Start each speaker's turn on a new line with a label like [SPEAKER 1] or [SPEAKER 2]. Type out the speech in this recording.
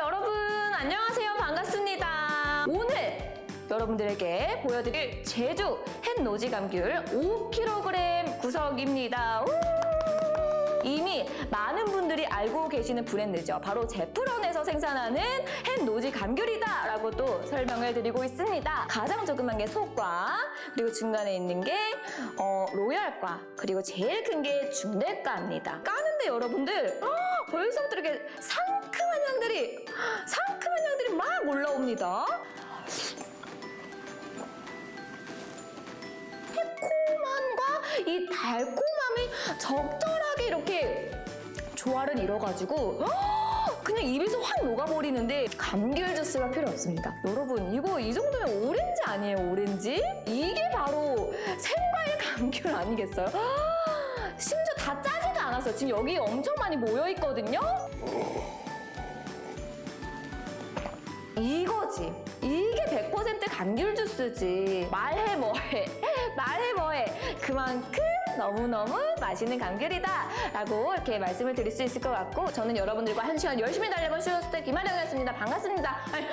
[SPEAKER 1] 여러분 안녕하세요. 반갑습니다. 오늘 여러분들에게 보여드릴 제주 햇노지 감귤 5kg 구석입니다. 우! 이미 많은 분들이 알고 계시는 브랜드죠. 바로 제프론에서 생산하는 햇노지 감귤이다 라고 또 설명을 드리고 있습니다. 가장 조그만 게 소과 그리고 중간에 있는 게 어, 로얄과 그리고 제일 큰 게 중대과입니다. 까는 데 여러분들 아, 벌써부터 이렇게 상큼한 향들이 상큼한 향들이 막 올라옵니다. 새콤함과 이 달콤함이 적절하게 이렇게 조화를 이뤄가지고 아, 그냥 입에서 확 녹아버리는데 감귤 주스가 필요 없습니다. 여러분 이거 이 정도면 오렌지 아니에요 오렌지? 이게 바로 생과일 감귤 아니겠어요? 아, 심지어 다 짜지도 않았어요. 지금 여기 엄청 많이 모여 있거든요. 이거지. 이게 100% 감귤 주스지. 말해 뭐해. 말해 뭐해. 그만큼 너무너무 맛있는 감귤이다. 라고 이렇게 말씀을 드릴 수 있을 것 같고, 저는 여러분들과 한 시간 열심히 달려본 슈어스트 김아령이었습니다. 반갑습니다. 아니,